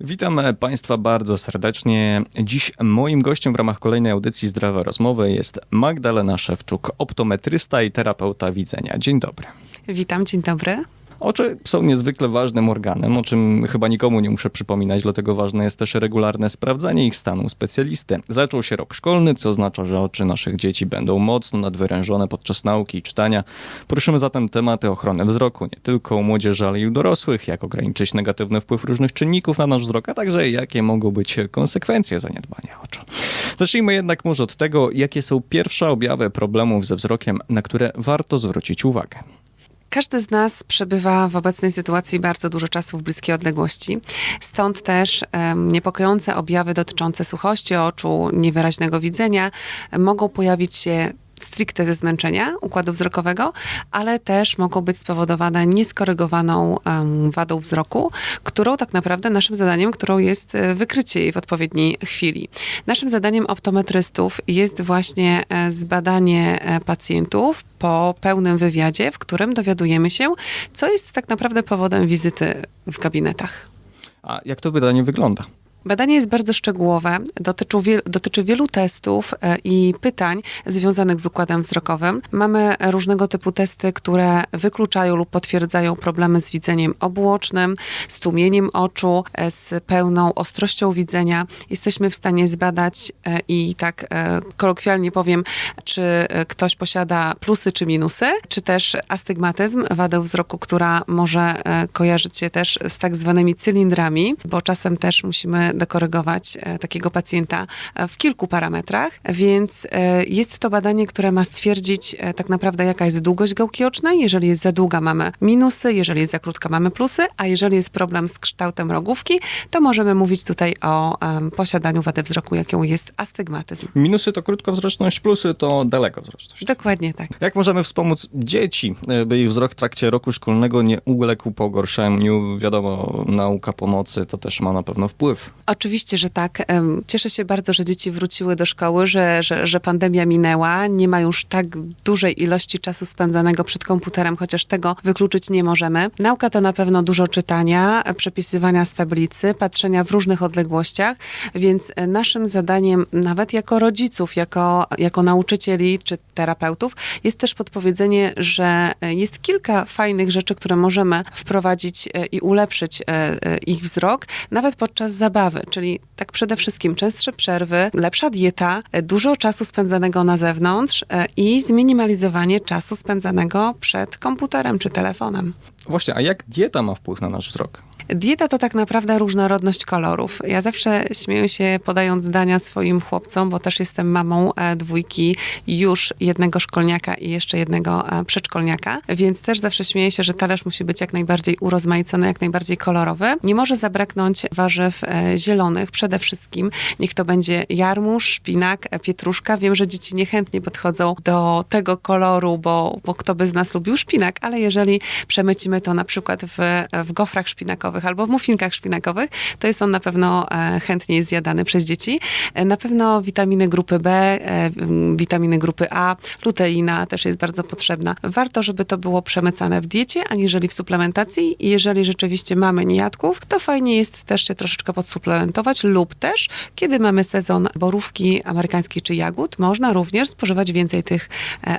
Witam Państwa bardzo serdecznie. Dziś moim gościem w ramach kolejnej audycji Zdrowe Rozmowy jest Magdalena Szewczuk, optometrysta i terapeuta widzenia. Dzień dobry. Witam, dzień dobry. Oczy są niezwykle ważnym organem, o czym chyba nikomu nie muszę przypominać, dlatego ważne jest też regularne sprawdzanie ich stanu specjalisty. Zaczął się rok szkolny, co oznacza, że oczy naszych dzieci będą mocno nadwyrężone podczas nauki i czytania. Poruszymy zatem tematy ochrony wzroku, nie tylko u młodzieży, ale i u dorosłych, jak ograniczyć negatywny wpływ różnych czynników na nasz wzrok, a także jakie mogą być konsekwencje zaniedbania oczu. Zacznijmy jednak może od tego, jakie są pierwsze objawy problemów ze wzrokiem, na które warto zwrócić uwagę. Każdy z nas przebywa w obecnej sytuacji bardzo dużo czasu w bliskiej odległości. Stąd też um, niepokojące objawy dotyczące suchości oczu, niewyraźnego widzenia mogą pojawić się stricte ze zmęczenia układu wzrokowego, ale też mogą być spowodowane nieskorygowaną um, wadą wzroku, którą tak naprawdę naszym zadaniem, którą jest e, wykrycie jej w odpowiedniej chwili. Naszym zadaniem optometrystów jest właśnie e, zbadanie e, pacjentów po pełnym wywiadzie, w którym dowiadujemy się, co jest tak naprawdę powodem wizyty w gabinetach. A jak to badanie wygląda? Badanie jest bardzo szczegółowe, dotyczy, dotyczy wielu testów e, i pytań związanych z układem wzrokowym. Mamy różnego typu testy, które wykluczają lub potwierdzają problemy z widzeniem obuocznym, z tłumieniem oczu, e, z pełną ostrością widzenia. Jesteśmy w stanie zbadać e, i tak kolokwialnie powiem, czy ktoś posiada plusy czy minusy, czy też astygmatyzm, wadę wzroku, która może kojarzyć się też z tak zwanymi cylindrami, bo czasem też musimy dokorygować e, takiego pacjenta e, w kilku parametrach, więc e, jest to badanie, które ma stwierdzić tak naprawdę, jaka jest długość gałki ocznej. Jeżeli jest za długa, mamy minusy, jeżeli jest za krótka, mamy plusy, a jeżeli jest problem z kształtem rogówki, to możemy mówić tutaj o um, posiadaniu wady wzroku, jaką jest astygmatyzm. Minusy to krótkowzroczność, plusy to dalekowzroczność. Dokładnie tak. Jak możemy wspomóc dzieci, by ich wzrok w trakcie roku szkolnego nie uległ pogorszeniu? Wiadomo, nauka po nocy to też ma na pewno wpływ. Oczywiście, że tak. Cieszę się bardzo, że dzieci wróciły do szkoły, że, że, że pandemia minęła. Nie ma już tak dużej ilości czasu spędzanego przed komputerem, chociaż tego wykluczyć nie możemy. Nauka to na pewno dużo czytania, przepisywania z tablicy, patrzenia w różnych odległościach, więc naszym zadaniem, nawet jako rodziców, jako, jako nauczycieli czy terapeutów, jest też podpowiedzenie, że jest kilka fajnych rzeczy, które możemy wprowadzić e, i ulepszyć e, e, ich wzrok, nawet podczas zabawy czyli tak przede wszystkim częstsze przerwy, lepsza dieta, e, dużo czasu spędzanego na zewnątrz e, i zminimalizowanie czasu spędzanego przed komputerem czy telefonem. Właśnie, a jak dieta ma wpływ na nasz wzrok? Dieta to tak naprawdę różnorodność kolorów. Ja zawsze śmieję się podając zdania swoim chłopcom, bo też jestem mamą e, dwójki już jednego szkolniaka i jeszcze jednego e, przedszkolniaka, więc też zawsze śmieję się, że talerz musi być jak najbardziej urozmaicony, jak najbardziej kolorowy. Nie może zabraknąć warzyw e, zielonych przede wszystkim. Niech to będzie jarmuż, szpinak, pietruszka. Wiem, że dzieci niechętnie podchodzą do tego koloru, bo, bo kto by z nas lubił szpinak, ale jeżeli przemycimy to na przykład w, w gofrach szpinakowych, szpinakowych albo w muffinkach szpinakowych, to jest on na pewno e, chętniej zjadany przez dzieci. E, na pewno witaminy grupy B, e, witaminy grupy A, luteina też jest bardzo potrzebna. Warto, żeby to było przemycane w diecie, aniżeli w suplementacji. Jeżeli rzeczywiście mamy niejadków, to fajnie jest też się troszeczkę podsuplementować lub też, kiedy mamy sezon borówki amerykańskiej czy jagód, można również spożywać więcej tych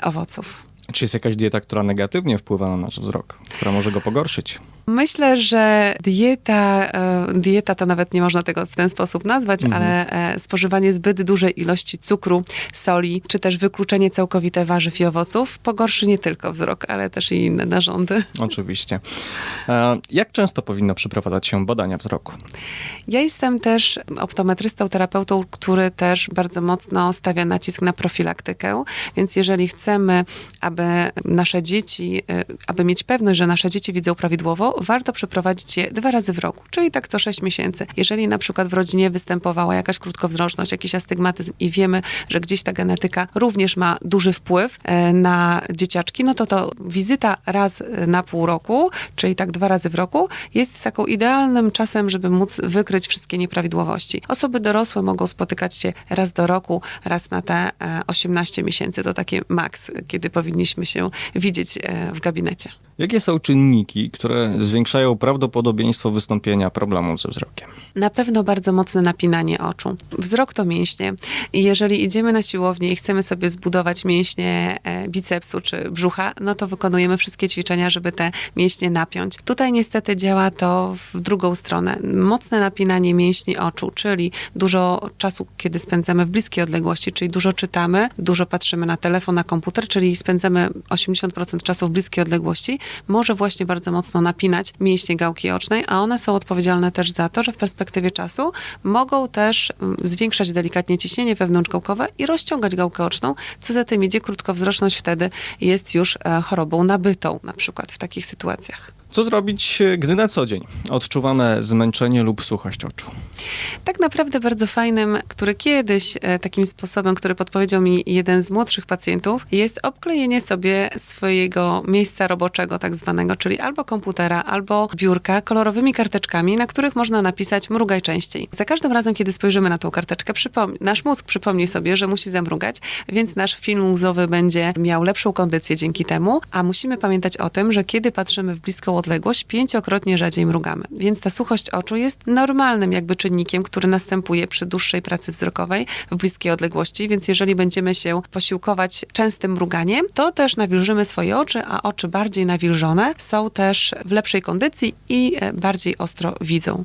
owoców. Czy jest jakaś dieta, która negatywnie wpływa na nasz wzrok, która może go pogorszyć? Myślę, że dieta, e, dieta to nawet nie można tego w ten sposób nazwać, mhm. ale e, spożywanie zbyt dużej ilości cukru, soli, czy też wykluczenie całkowite warzyw i owoców pogorszy nie tylko wzrok, ale też i inne narządy. Oczywiście. E, jak często powinno przeprowadzać się badania wzroku? Ja jestem też optometrystą, terapeutą, który też bardzo mocno stawia nacisk na profilaktykę, więc jeżeli chcemy, aby nasze dzieci, aby mieć pewność, że nasze dzieci widzą prawidłowo, warto przeprowadzić je dwa razy w roku, czyli tak co 6 miesięcy. Jeżeli na przykład w rodzinie występowała jakaś krótkowzroczność, jakiś astygmatyzm i wiemy, że gdzieś ta genetyka również ma duży wpływ e, na dzieciaczki, no to to wizyta raz na pół roku, czyli tak dwa razy w roku, jest taką idealnym czasem, żeby móc wykryć wszystkie nieprawidłowości. Osoby dorosłe mogą spotykać się raz do roku, raz na te 18 e, miesięcy. To takie maks, kiedy powinniśmy się widzieć e, w gabinecie. Jakie są czynniki, które zwiększają prawdopodobieństwo wystąpienia problemów ze wzrokiem? Na pewno bardzo mocne napinanie oczu. Wzrok to mięśnie i jeżeli idziemy na siłownię i chcemy sobie zbudować mięśnie e, bicepsu czy brzucha, no to wykonujemy wszystkie ćwiczenia, żeby te mięśnie napiąć. Tutaj niestety działa to w drugą stronę. Mocne napinanie mięśni oczu, czyli dużo czasu, kiedy spędzamy w bliskiej odległości, czyli dużo czytamy, dużo patrzymy na telefon, na komputer, czyli spędzamy 80% czasu w bliskiej odległości, może właśnie bardzo mocno napinać mięśnie gałki ocznej, a one są odpowiedzialne też za to, że w perspektywie czasu mogą też mm, zwiększać delikatnie ciśnienie wewnątrzgałkowe i rozciągać gałkę oczną, co za tym idzie, krótkowzroczność wtedy jest już e, chorobą nabytą, na przykład w takich sytuacjach. Co zrobić, gdy na co dzień odczuwamy zmęczenie lub suchość oczu? Tak naprawdę bardzo fajnym, który kiedyś e, takim sposobem, który podpowiedział mi jeden z młodszych pacjentów, jest obklejenie sobie swojego miejsca roboczego, tak zwanego, czyli albo komputera, albo biurka kolorowymi karteczkami, na których można napisać mrugaj częściej. Za każdym razem, kiedy spojrzymy na tą karteczkę, nasz mózg przypomni sobie, że musi zamrugać, więc nasz film łzowy będzie miał lepszą kondycję dzięki temu, a musimy pamiętać o tym, że kiedy patrzymy w bliską odległość, pięciokrotnie rzadziej mrugamy. Więc ta suchość oczu jest normalnym jakby czynnikiem, który następuje przy dłuższej pracy wzrokowej w bliskiej odległości, więc jeżeli będziemy się posiłkować częstym mruganiem, to też nawilżymy swoje oczy, a oczy bardziej nawilżone są też w lepszej kondycji i e, bardziej ostro widzą.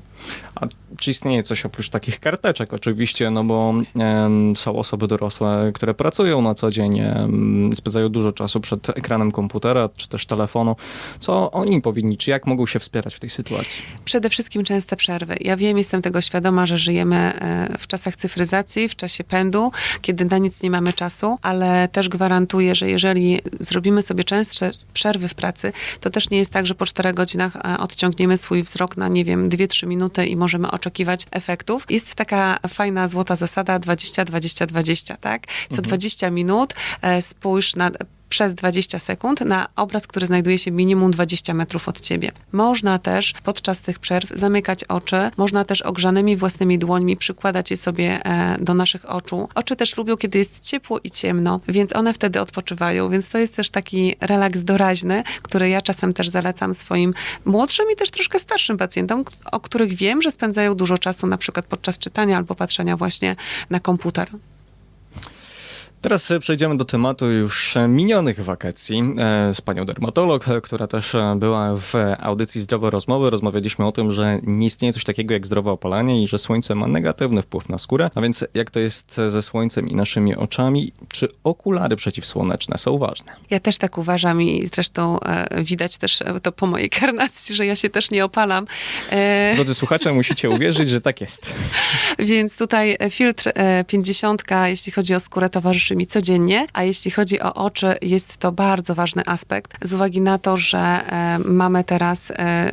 A czy istnieje coś oprócz takich karteczek? Oczywiście, no bo em, są osoby dorosłe, które pracują na co dzień, em, spędzają dużo czasu przed ekranem komputera czy też telefonu. Co oni powinni, czy jak mogą się wspierać w tej sytuacji? Przede wszystkim częste przerwy. Ja wiem, jestem tego świadoma, że żyjemy e, w czasach cyfryzacji, w czasie pędu, kiedy na nic nie mamy czasu, ale też gwarantuję, że jeżeli zrobimy sobie częstsze przerwy w pracy, to też nie jest tak, że po czterech godzinach e, odciągniemy swój wzrok na, nie wiem, 2-3 minuty i możemy oczekiwać efektów. Jest taka fajna, złota zasada 20-20-20, tak? Co 20 minut e, spójrz na przez 20 sekund na obraz, który znajduje się minimum 20 metrów od ciebie. Można też podczas tych przerw zamykać oczy, można też ogrzanymi własnymi dłońmi przykładać je sobie e, do naszych oczu. Oczy też lubią, kiedy jest ciepło i ciemno, więc one wtedy odpoczywają, więc to jest też taki relaks doraźny, który ja czasem też zalecam swoim młodszym i też troszkę starszym pacjentom, o których wiem, że spędzają dużo czasu na przykład podczas czytania albo patrzenia właśnie na komputer. Teraz e, przejdziemy do tematu już e, minionych wakacji e, z panią dermatolog, która też była w audycji Zdrowe Rozmowy. Rozmawialiśmy o tym, że nie istnieje coś takiego jak zdrowe opalanie i że słońce ma negatywny wpływ na skórę. A więc jak to jest ze słońcem i naszymi oczami? Czy okulary przeciwsłoneczne są ważne? Ja też tak uważam i zresztą widać też to po mojej karnacji, że ja się też nie opalam. Drodzy słuchacze, musicie uwierzyć, że tak jest. Więc tutaj filtr e, 50, jeśli chodzi o skórę, towarzyszy mi codziennie, a jeśli chodzi o oczy, jest to bardzo ważny aspekt, z uwagi na to, że e, mamy teraz, e,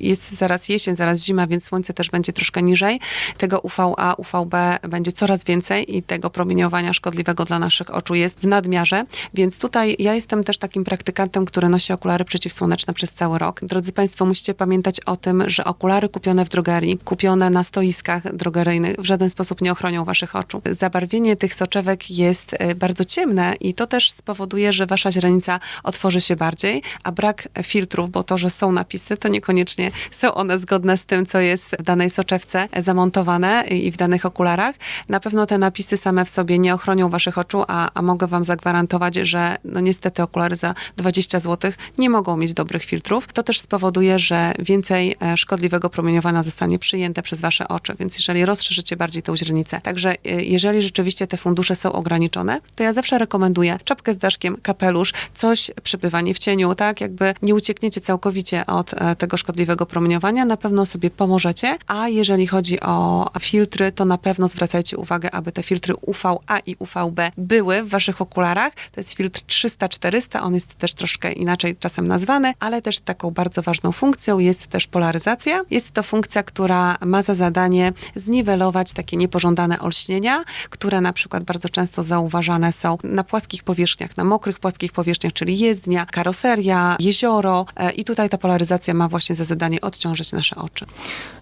jest zaraz jesień, zaraz zima, więc słońce też będzie troszkę niżej. Tego UVA, UVB będzie coraz więcej i tego promieniowania szkodliwego dla naszych oczu jest w nadmiarze, więc tutaj ja jestem też takim praktykantem, który nosi okulary przeciwsłoneczne przez cały rok. Drodzy Państwo, musicie pamiętać o tym, że okulary kupione w drogerii, kupione na stoiskach drogeryjnych w żaden sposób nie ochronią Waszych oczu. Zabarwienie tych soczewek jest e, bardzo ciemne i to też spowoduje, że Wasza źrenica otworzy się bardziej, a brak filtrów, bo to, że są napisy, to niekoniecznie są one zgodne z tym, co jest w danej soczewce zamontowane i w danych okularach. Na pewno te napisy same w sobie nie ochronią Waszych oczu, a, a mogę Wam zagwarantować, że no niestety okulary za 20 zł nie mogą mieć dobrych filtrów. To też spowoduje, że więcej e, szkodliwego promieniowania zostanie przyjęte przez Wasze oczy, więc jeżeli rozszerzycie bardziej tą źrenicę. Także e, jeżeli rzeczywiście te fundusze są ograniczone, to ja zawsze rekomenduję czapkę z daszkiem, kapelusz, coś, przebywanie w cieniu, tak? Jakby nie uciekniecie całkowicie od e, tego szkodliwego promieniowania, na pewno sobie pomożecie, a jeżeli chodzi o filtry, to na pewno zwracajcie uwagę, aby te filtry UVA i UVB były w waszych okularach. To jest filtr 300-400, on jest też troszkę inaczej czasem nazwany, ale też taką bardzo ważną funkcją jest też polaryzacja. Jest to funkcja, która ma za zadanie zniwelować takie niepożądane olśnienia, które na przykład bardzo często zauważamy zauważane są na płaskich powierzchniach, na mokrych płaskich powierzchniach, czyli jezdnia, karoseria, jezioro e, i tutaj ta polaryzacja ma właśnie za zadanie odciążyć nasze oczy.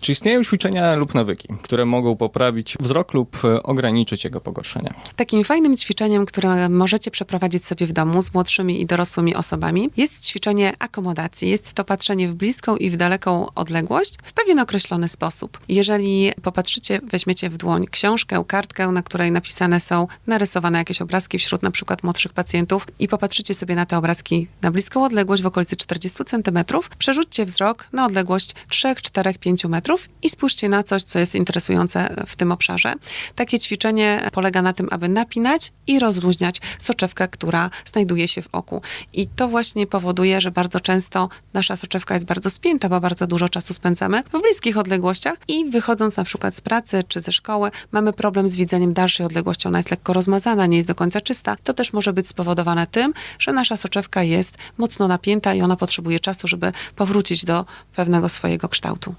Czy istnieją ćwiczenia lub nawyki, które mogą poprawić wzrok lub e, ograniczyć jego pogorszenie? Takim fajnym ćwiczeniem, które możecie przeprowadzić sobie w domu z młodszymi i dorosłymi osobami, jest ćwiczenie akomodacji. Jest to patrzenie w bliską i w daleką odległość w pewien określony sposób. Jeżeli popatrzycie, weźmiecie w dłoń książkę, kartkę, na której napisane są narysowane jakieś obrazki wśród na przykład młodszych pacjentów i popatrzycie sobie na te obrazki na bliską odległość w okolicy 40 cm, przerzućcie wzrok na odległość 3, 4, 5 metrów i spójrzcie na coś, co jest interesujące w tym obszarze. Takie ćwiczenie polega na tym, aby napinać i rozluźniać soczewkę, która znajduje się w oku. I to właśnie powoduje, że bardzo często nasza soczewka jest bardzo spięta, bo bardzo dużo czasu spędzamy w bliskich odległościach i wychodząc na przykład z pracy czy ze szkoły, mamy problem z widzeniem dalszej odległości. Ona jest lekko rozmazana, nie jest do końca czysta. To też może być spowodowane tym, że nasza soczewka jest mocno napięta i ona potrzebuje czasu, żeby powrócić do pewnego swojego kształtu.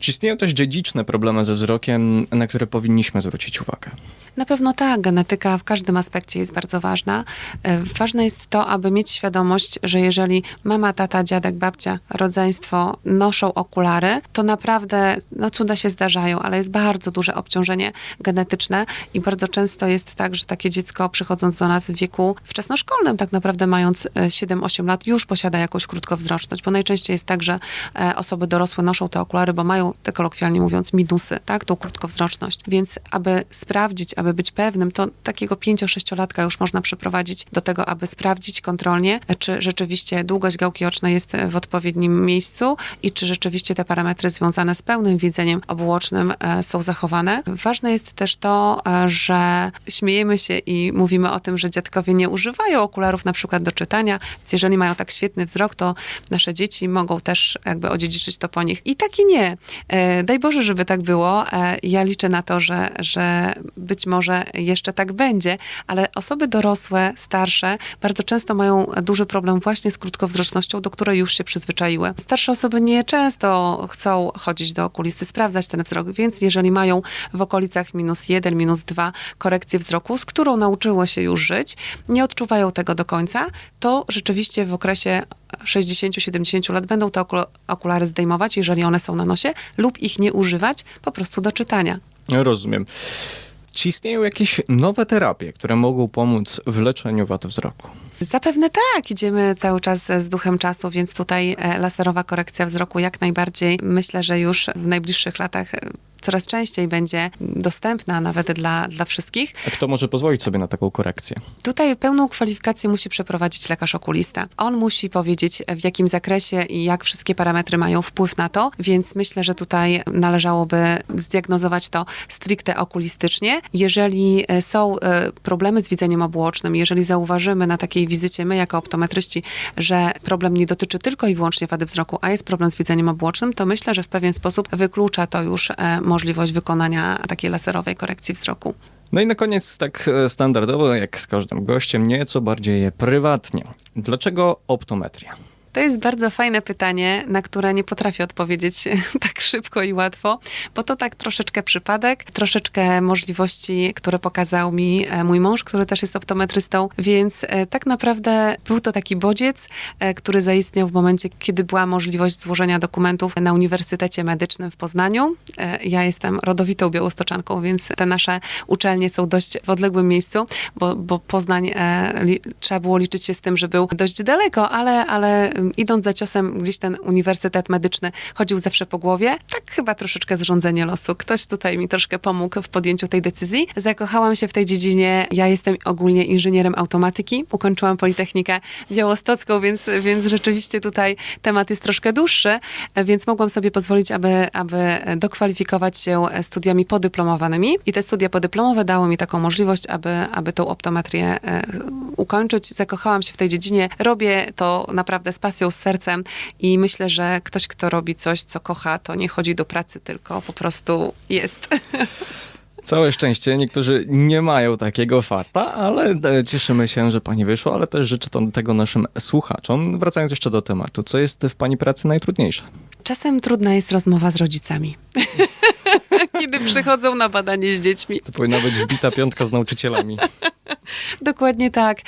Czy istnieją też dziedziczne problemy ze wzrokiem, na które powinniśmy zwrócić uwagę? Na pewno tak, genetyka w każdym aspekcie jest bardzo ważna. E, Ważne jest to, aby mieć świadomość, że jeżeli mama, tata, dziadek, babcia, rodzeństwo noszą okulary, to naprawdę no, cuda się zdarzają, ale jest bardzo duże obciążenie genetyczne i bardzo często jest tak, że takie dziecko przychodząc do nas w wieku wczesnoszkolnym, tak naprawdę mając e, 7-8 lat, już posiada jakąś krótkowzroczność, bo najczęściej jest tak, że e, osoby dorosłe noszą te okulary, bo mają, te kolokwialnie mówiąc, minusy, tak, tą krótkowzroczność. Więc aby sprawdzić, aby być pewnym, to takiego 5-6-latka już można przyprowadzić do tego, aby sprawdzić kontrolnie, czy rzeczywiście długość gałki ocznej jest w odpowiednim miejscu i czy rzeczywiście te parametry związane z pełnym widzeniem obuocznym e, są zachowane. Ważne jest też to, e, że śmiejemy się i mówimy o tym, że dziadkowie nie używają okularów na przykład do czytania, więc jeżeli mają tak świetny wzrok, to nasze dzieci mogą też jakby odziedziczyć to po nich. I tak i nie. E, Daj Boże, żeby tak było. E, Ja liczę na to, że, że być może jeszcze tak będzie, ale osoby dorosłe, starsze, bardzo często mają duży problem właśnie z krótkowzrocznością, do której już się przyzwyczaiły. Starsze osoby nie często chcą chodzić do okulisty, sprawdzać ten wzrok, więc jeżeli mają w okolicach minus jeden, minus dwa korekcję wzroku, z którą nauczyło się już żyć, nie odczuwają tego do końca, to rzeczywiście w okresie 60-70 lat będą te okul- okulary zdejmować, jeżeli one są na nosie, lub ich nie używać po prostu do czytania. Rozumiem. Czy istnieją jakieś nowe terapie, które mogą pomóc w leczeniu wad wzroku? Zapewne tak, idziemy cały czas z duchem czasu, więc tutaj e, laserowa korekcja wzroku jak najbardziej myślę, że już w najbliższych latach e, coraz częściej będzie dostępna nawet dla, dla wszystkich. A kto może pozwolić sobie na taką korekcję? Tutaj pełną kwalifikację musi przeprowadzić lekarz okulista. On musi powiedzieć, w jakim zakresie i jak wszystkie parametry mają wpływ na to, więc myślę, że tutaj należałoby zdiagnozować to stricte okulistycznie. Jeżeli e, są e, problemy z widzeniem obuocznym, jeżeli zauważymy na takiej wizycie my jako optometryści, że problem nie dotyczy tylko i wyłącznie wady wzroku, a jest problem z widzeniem obłocznym, to myślę, że w pewien sposób wyklucza to już e, możliwość wykonania takiej laserowej korekcji wzroku. No i na koniec, tak e, standardowo, jak z każdym gościem, nieco bardziej prywatnie. Dlaczego optometria? To jest bardzo fajne pytanie, na które nie potrafię odpowiedzieć tak szybko i łatwo, bo to tak troszeczkę przypadek, troszeczkę możliwości, które pokazał mi e, mój mąż, który też jest optometrystą, więc e, tak naprawdę był to taki bodziec, e, który zaistniał w momencie, kiedy była możliwość złożenia dokumentów na Uniwersytecie Medycznym w Poznaniu. Ja jestem rodowitą białostoczanką, więc te nasze uczelnie są dość w odległym miejscu, bo, bo Poznań trzeba było liczyć się z tym, że był dość daleko, ale, ale idąc za ciosem gdzieś ten Uniwersytet Medyczny chodził zawsze po głowie. Tak chyba troszeczkę zrządzenie losu. Ktoś tutaj mi troszkę pomógł w podjęciu tej decyzji. Zakochałam się w tej dziedzinie. Ja jestem ogólnie inżynierem automatyki. Ukończyłam Politechnikę Białostocką, więc, więc rzeczywiście tutaj temat jest troszkę dłuższy, więc mogłam sobie pozwolić, aby, aby dokwalifikować się studiami podyplomowanymi. I te studia podyplomowe dały mi taką możliwość, aby, aby tą optometrię e, ukończyć. Zakochałam się w tej dziedzinie. Robię to naprawdę z z sercem i myślę, że ktoś, kto robi coś, co kocha, to nie chodzi do pracy, tylko po prostu jest. Całe szczęście, niektórzy nie mają takiego farta, ale e, cieszymy się, że pani wyszła, ale też życzę tego naszym słuchaczom. Wracając jeszcze do tematu, co jest w pani pracy najtrudniejsze? Czasem trudna jest rozmowa z rodzicami. Kiedy przychodzą na badanie z dziećmi. To powinna być zbita piątka z nauczycielami. Dokładnie tak.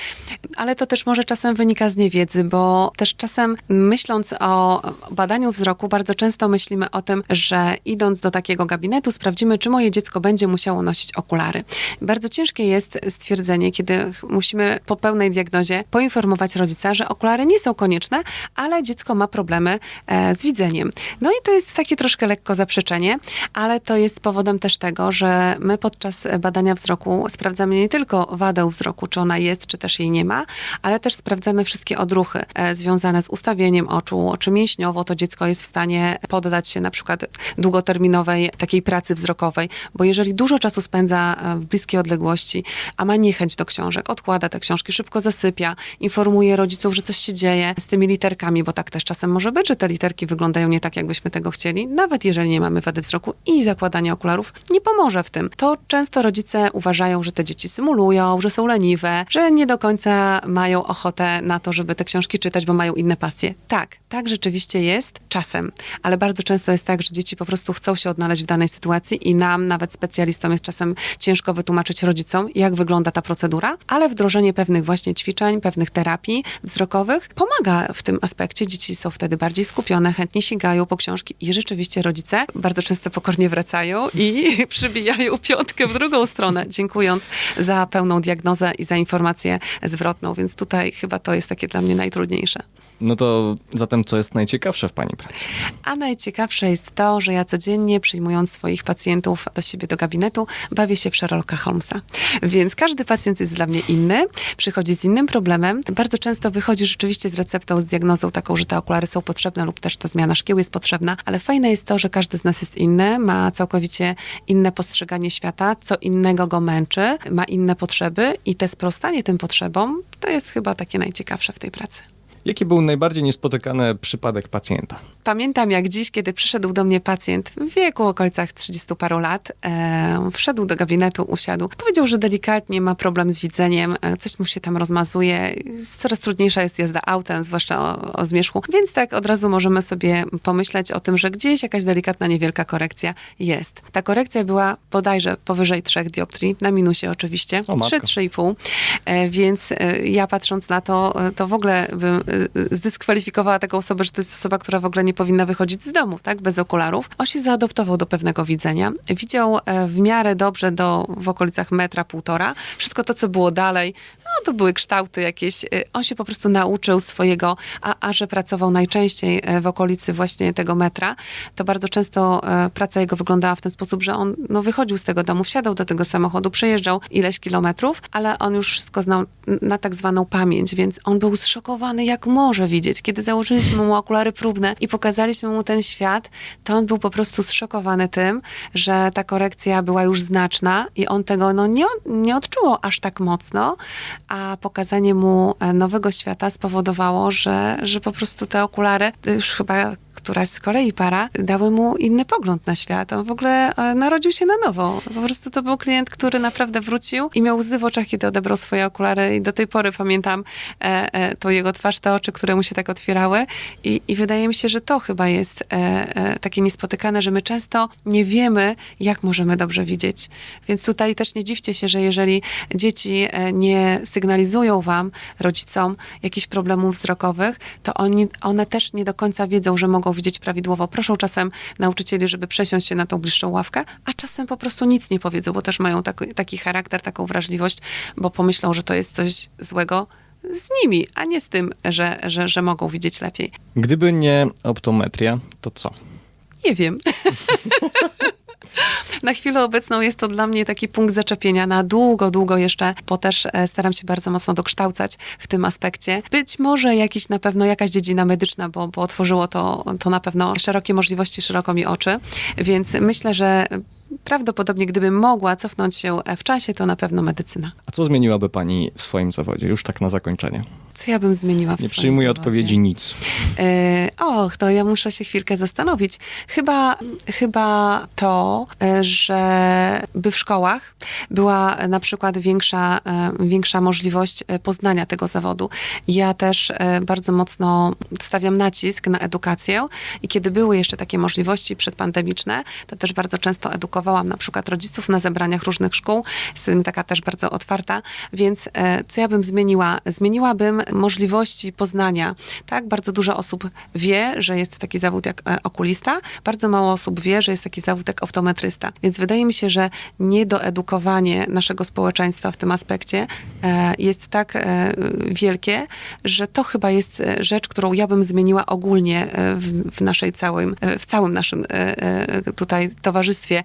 Ale to też może czasem wynika z niewiedzy, bo też czasem myśląc o badaniu wzroku, bardzo często myślimy o tym, że idąc do takiego gabinetu, sprawdzimy, czy moje dziecko będzie musiało nosić okulary. Bardzo ciężkie jest stwierdzenie, kiedy musimy po pełnej diagnozie poinformować rodzica, że okulary nie są konieczne, ale dziecko ma problemy e, z widzeniem. No i to jest takie troszkę lekko zaprzeczenie, ale to jest powodem też tego, że my podczas badania wzroku sprawdzamy nie tylko wadę wzroku, czy ona jest, czy też jej nie ma, ale też sprawdzamy wszystkie odruchy e, związane z ustawieniem oczu, czy mięśniowo to dziecko jest w stanie poddać się na przykład długoterminowej takiej pracy wzrokowej, bo jeżeli dużo czasu spędza e, w bliskiej odległości, a ma niechęć do książek, odkłada te książki, szybko zasypia, informuje rodziców, że coś się dzieje z tymi literkami, bo tak też czasem może być, że te literki wyglądają nie tak, jakbyśmy tego chcieli, nawet jeżeli nie mamy wady wzroku i zakładanie okularów nie pomoże w tym. To często rodzice uważają, że te dzieci symulują, że są leniwe, że nie do końca mają ochotę na to, żeby te książki czytać, bo mają inne pasje. Tak, tak rzeczywiście jest czasem, ale bardzo często jest tak, że dzieci po prostu chcą się odnaleźć w danej sytuacji i nam, nawet specjalistom, jest czasem ciężko wytłumaczyć rodzicom, jak wygląda ta procedura, ale wdrożenie pewnych właśnie ćwiczeń, pewnych terapii wzrokowych pomaga w tym aspekcie. Dzieci są wtedy bardziej skupione, chętnie sięgają po książki i rzeczywiście rodzice bardzo często pokornie wracają i przybijają piątkę w drugą stronę, dziękując za pełną diagnozę i za informację zwrotną, więc tutaj chyba to jest takie dla mnie najtrudniejsze. No to zatem co jest najciekawsze w pani pracy? A najciekawsze jest to, że ja codziennie przyjmując swoich pacjentów do siebie do gabinetu, bawię się w Sherlocka Holmesa. Więc każdy pacjent jest dla mnie inny, przychodzi z innym problemem. Bardzo często wychodzi rzeczywiście z receptą, z diagnozą taką, że te okulary są potrzebne lub też ta zmiana szkieł jest potrzebna, ale fajne jest to, że każdy z nas jest inny, ma całkowicie inne postrzeganie świata, co innego go męczy, ma inne potrzeby i te sprostanie tym potrzebom to jest chyba takie najciekawsze w tej pracy. Jaki był najbardziej niespotykany przypadek pacjenta? Pamiętam jak dziś, kiedy przyszedł do mnie pacjent w wieku okolicach 30 paru lat, e, wszedł do gabinetu, usiadł, powiedział, że delikatnie ma problem z widzeniem, e, coś mu się tam rozmazuje, coraz trudniejsza jest jazda autem, zwłaszcza o, o zmierzchu, więc tak od razu możemy sobie pomyśleć o tym, że gdzieś jakaś delikatna, niewielka korekcja jest. Ta korekcja była bodajże powyżej 3 dioptrii, na minusie oczywiście, O matko. 3-3,5, e, więc e, ja patrząc na to, e, to w ogóle bym zdyskwalifikowała taką osobę, że to jest osoba, która w ogóle nie powinna wychodzić z domu, tak, bez okularów. On się zaadoptował do pewnego widzenia. Widział e, w miarę dobrze do, w okolicach metra, półtora. Wszystko to, co było dalej, no to były kształty jakieś. E, On się po prostu nauczył swojego, a, a że pracował najczęściej e, w okolicy właśnie tego metra, to bardzo często e, praca jego wyglądała w ten sposób, że on no, wychodził z tego domu, wsiadał do tego samochodu, przejeżdżał ileś kilometrów, ale on już wszystko znał na tak zwaną pamięć, więc on był zszokowany, jak może widzieć. Kiedy założyliśmy mu okulary próbne i pokazaliśmy mu ten świat, to on był po prostu zszokowany tym, że ta korekcja była już znaczna i on tego no, nie, nie odczuło aż tak mocno, a pokazanie mu e, nowego świata spowodowało, że, że po prostu te okulary, już chyba któraś z kolei para, dały mu inny pogląd na świat. On w ogóle e, narodził się na nowo. Po prostu to był klient, który naprawdę wrócił i miał łzy w oczach, kiedy odebrał swoje okulary i do tej pory pamiętam e, e, jego twarz, te oczy, które mu się tak otwierały i, i wydaje mi się, że to chyba jest e, e, takie niespotykane, że my często nie wiemy, jak możemy dobrze widzieć. Więc tutaj też nie dziwcie się, że jeżeli dzieci e, nie sygnalizują wam, rodzicom, jakichś problemów wzrokowych, to oni, one też nie do końca wiedzą, że mogą widzieć prawidłowo. Proszą czasem nauczycieli, żeby przesiąść się na tą bliższą ławkę, a czasem po prostu nic nie powiedzą, bo też mają taki, taki charakter, taką wrażliwość, bo pomyślą, że to jest coś złego z nimi, a nie z tym, że, że, że mogą widzieć lepiej. Gdyby nie optometria, to co? Nie wiem. Na chwilę obecną jest to dla mnie taki punkt zaczepienia na długo, długo jeszcze, bo też e, staram się bardzo mocno dokształcać w tym aspekcie. Być może jakiś na pewno jakaś dziedzina medyczna, bo, bo otworzyło to, to na pewno szerokie możliwości, szeroko mi oczy, więc myślę, że prawdopodobnie gdybym mogła cofnąć się w czasie, to na pewno medycyna. A co zmieniłaby pani w swoim zawodzie? Już tak na zakończenie. Co ja bym zmieniła w Nie przyjmuję zawodzie? odpowiedzi nic. E, och, to ja muszę się chwilkę zastanowić. Chyba, chyba to, e, że by w szkołach była na przykład większa, e, większa możliwość e, poznania tego zawodu. Ja też e, bardzo mocno stawiam nacisk na edukację i kiedy były jeszcze takie możliwości przedpandemiczne, to też bardzo często edukowałam zabierałam na przykład rodziców na zebraniach różnych szkół. Jestem taka też bardzo otwarta, więc e, co ja bym zmieniła? Zmieniłabym możliwości poznania. Tak, bardzo dużo osób wie, że jest taki zawód jak e, okulista, bardzo mało osób wie, że jest taki zawód jak optometrysta. Więc wydaje mi się, że niedoedukowanie naszego społeczeństwa w tym aspekcie e, jest tak wielkie, że to chyba jest rzecz, którą ja bym zmieniła ogólnie w, w naszej całym, w całym naszym tutaj towarzystwie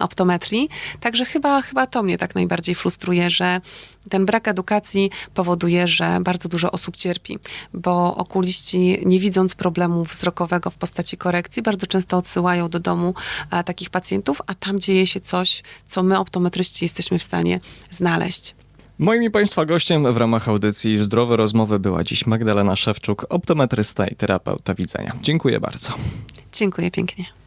optometrii. Także chyba, chyba to mnie tak najbardziej frustruje, że ten brak edukacji powoduje, że bardzo dużo osób cierpi, bo okuliści, nie widząc problemu wzrokowego w postaci korekcji, bardzo często odsyłają do domu e, takich pacjentów, a tam dzieje się coś, co my optometryści jesteśmy w stanie znaleźć. Moim i Państwa gościem w ramach audycji Zdrowe Rozmowy była dziś Magdalena Szewczuk, optometrysta i terapeuta widzenia. Dziękuję bardzo. Dziękuję pięknie.